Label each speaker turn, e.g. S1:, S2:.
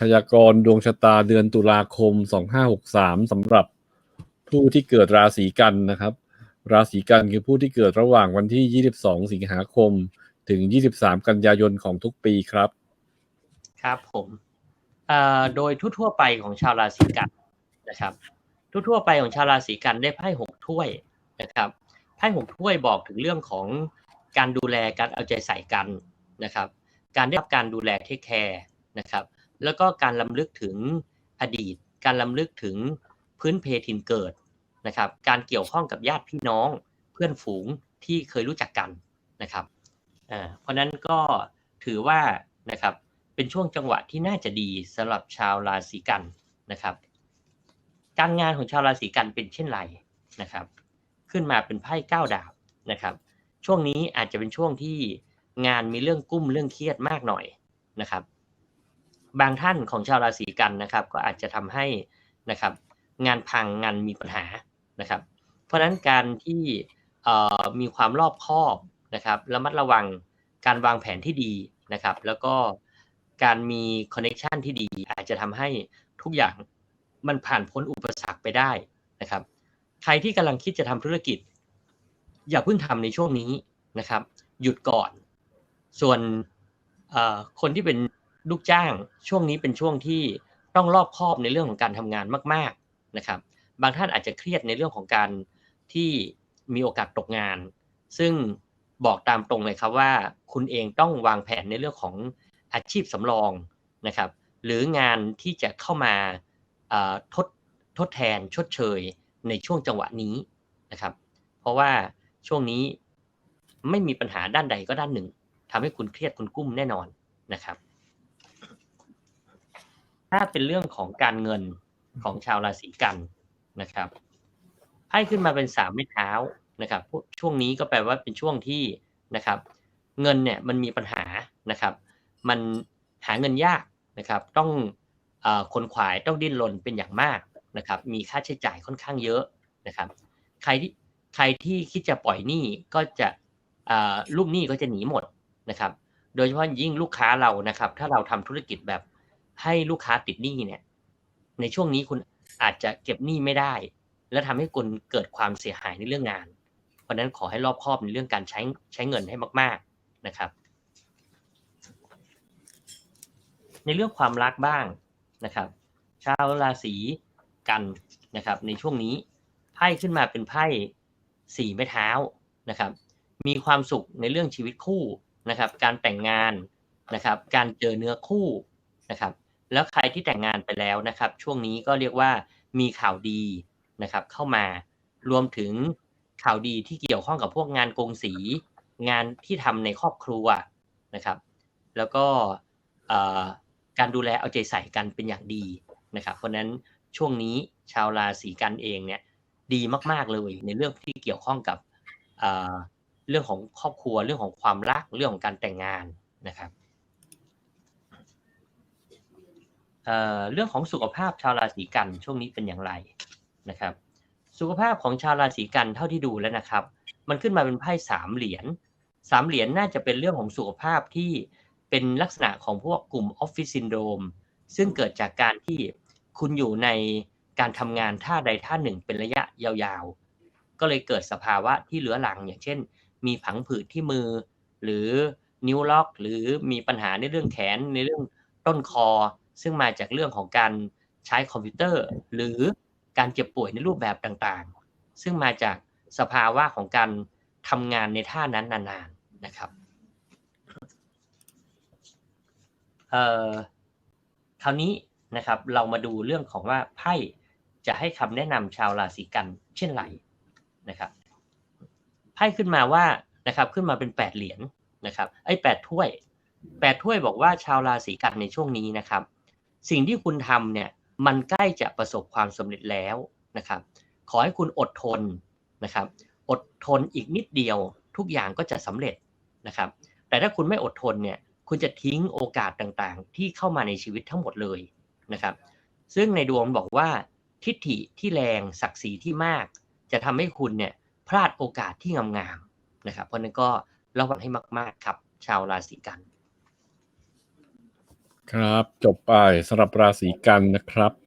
S1: พยากรณ์ดวงชะตาเดือนตุลาคม 2563สำหรับผู้ที่เกิดราศีกันนะครับ ราศีกันคือผู้ที่เกิดระหว่างวันที่ 22 สิงหาคม ถึง 23 กันยายนของทุกปีครับ
S2: ครับผมอ่อโดยทั่วๆไปของชาวราศีกันนะครับ ทั่วๆไปของชาวราศีกันได้ไพ่หกถ้วยนะครับไพ่หกถ้วยบอกถึงเรื่องของการดูแลการเอาใจใส่กันนะครับ การได้รับการดูแลเทคแคร์นะครับ แล้วก็การลำลึกถึงอดีต การลำลึกถึงพื้นเพถิ่นเกิดนะครับ การเกี่ยวข้องกับญาติพี่น้องเพื่อนฝูงที่เคยรู้จักกันนะครับเพราะนั้นก็ถือว่านะครับเป็นช่วงจังหวะที่น่าจะดีสำหรับชาวราศีกันนะครับ การงานของชาวราศีกันเป็นเช่นไรนะครับ ขึ้นมาเป็นไพ่เก้าดาบนะครับ ช่วงนี้อาจจะเป็นช่วงที่งานมีเรื่องกุ้มเรื่องเครียดมากหน่อยนะครับ บางท่านของชาวราศีกันนะครับ ก็อาจจะทำให้นะครับ งานพังงานมีปัญหานะครับ เพราะฉะนั้นการที่มีความรอบคอบนะครับระมัดระวังการวางแผนที่ดีนะครับ แล้วก็การมีคอนเน c ชันที่ดี อาจจะทำให้ทุกอย่างมันผ่านพ้นอุปสรรคไปได้นะครับ ใครที่กำลังคิดจะทำธุรกิจ อย่าเพิ่งทำในช่วงนี้นะครับ หยุดก่อน ส่วนคนที่เป็น ลูกจ้างช่วงนี้เป็นช่วงที่ต้องรอบคอบในเรื่องของการทำงานมาก ๆนะครับ บางท่านอาจจะเครียดในเรื่องของการที่มีโอกาสตกงาน ซึ่งบอกตามตรงเลยครับว่า คุณเองต้องวางแผนในเรื่องของอาชีพสำรองนะครับ หรืองานที่จะเข้ามาทดทดแทนชดเชยในช่วงจังหวะนี้นะครับ เพราะว่าช่วงนี้ไม่มีปัญหาด้านใดก็ด้านหนึ่งทำให้คุณเครียดคุณกุ้มแน่นอนนะครับ ถ้าเป็นเรื่องของการเงินของชาวราศีกันนะครับให้ขึ้นมาเป็นสามไม้เท้านะครับช่วงนี้ก็แปลว่าเป็นช่วงที่นะครับ เงินเนี่ยมันมีปัญหานะครับ มันหาเงินยากนะครับ ต้องคนขวายต้องดิ้นรนเป็นอย่างมากนะครับ มีค่าใช้จ่ายค่อนข้างเยอะนะครับ ใครที่ใครที่คิดจะปล่อยหนี้ก็จะลูกหนี้ก็จะหนีหมดนะครับ โดยเฉพาะยิ่งลูกค้าเรานะครับ ถ้าเราทำธุรกิจแบบ ให้ลูกค้าติดหนี้เนี่ย ในช่วงนี้คุณอาจจะเก็บหนี้ไม่ได้ และทำให้คุณเกิดความเสียหายในเรื่องงาน เพราะนั้นขอให้รอบคอบในเรื่องการใช้ใช้เงินให้มาก ๆนะครับ ในเรื่องความรักบ้างนะครับ ชาวราศีกันนะครับ ในช่วงนี้ไพ่ขึ้นมาเป็นไพ่สี่ไม้เท้านะครับ มีความสุขในเรื่องชีวิตคู่นะครับ การแต่งงานนะครับ การเจอเนื้อคู่นะครับ แล้วใครที่แต่งงานไปแล้วนะครับ ช่วงนี้ก็เรียกว่ามีข่าวดีนะครับ เข้ามารวมถึงข่าวดีที่เกี่ยวข้องกับพวกงานกงสีงานที่ทำในครอบครัวนะครับ แล้วก็การดูแลเอาใจใส่กันเป็นอย่างดีนะครับ เพราะนั้นช่วงนี้ชาวราศีกันเองเนี่ยดีมาก ๆเลยในเรื่องที่เกี่ยวข้องกับเรื่องของครอบครัวเรื่องของความรักเรื่องของการแต่งงานนะครับ เรื่องของสุขภาพชาวราศีกันช่วงนี้เป็นอย่างไรนะครับ สุขภาพของชาวราศีกันเท่าที่ดูแล้วนะครับ มันขึ้นมาเป็นไพ่สามเหรียญสามเหรียญน่าจะเป็นเรื่องของสุขภาพที่เป็นลักษณะของพวกกลุ่มออฟฟิศซินโดรมซึ่งเกิดจากการที่คุณอยู่ในการทำงานท่าใดท่าหนึ่งเป็นระยะยาวๆ ก็เลยเกิดสภาวะที่เหลือหลังอย่างเช่น มีผังผืดที่มือ หรือนิ้วล็อก หรือมีปัญหาในเรื่องแขนในเรื่องต้นคอ ซึ่งมาจากเรื่องของการใช้คอมพิวเตอร์ หรือการเจ็บป่วยในรูปแบบต่างๆ ซึ่งมาจากสภาวะของการทำงานในท่านั้นนานๆนะครับเอ่อคราวนี้นะครับเรามาดูเรื่องของว่าไพ่จะให้คำแนะนำชาวราศีกันเช่นไรนะครับไพ่ขึ้นมาว่านะครับขึ้นมาเป็นแปดเหรียญนะครับไอ้แปดถ้วยแปดถ้วยบอกว่าชาวราศีกันในช่วงนี้นะครับ สิ่งที่คุณทำเนี่ยมันใกล้จะประสบความสำเร็จแล้วนะครับ ขอให้คุณอดทนนะครับ อดทนอีกนิดเดียวทุกอย่างก็จะสำเร็จนะครับ แต่ถ้าคุณไม่อดทนเนี่ยคุณจะทิ้งโอกาสต่างๆ ที่เข้ามาในชีวิตทั้งหมดเลยนะครับ ซึ่งในดวงบอกว่าทิฏฐิที่แรงศักดิ์ศรีที่มาก จะทำให้คุณเนี่ยพลาดโอกาสที่งามๆนะครับ เพราะนั้นก็ระวังให้มากๆครับ ชาวราศีกัน
S1: ครับ จบไปสำหรับราศีกันนะครับ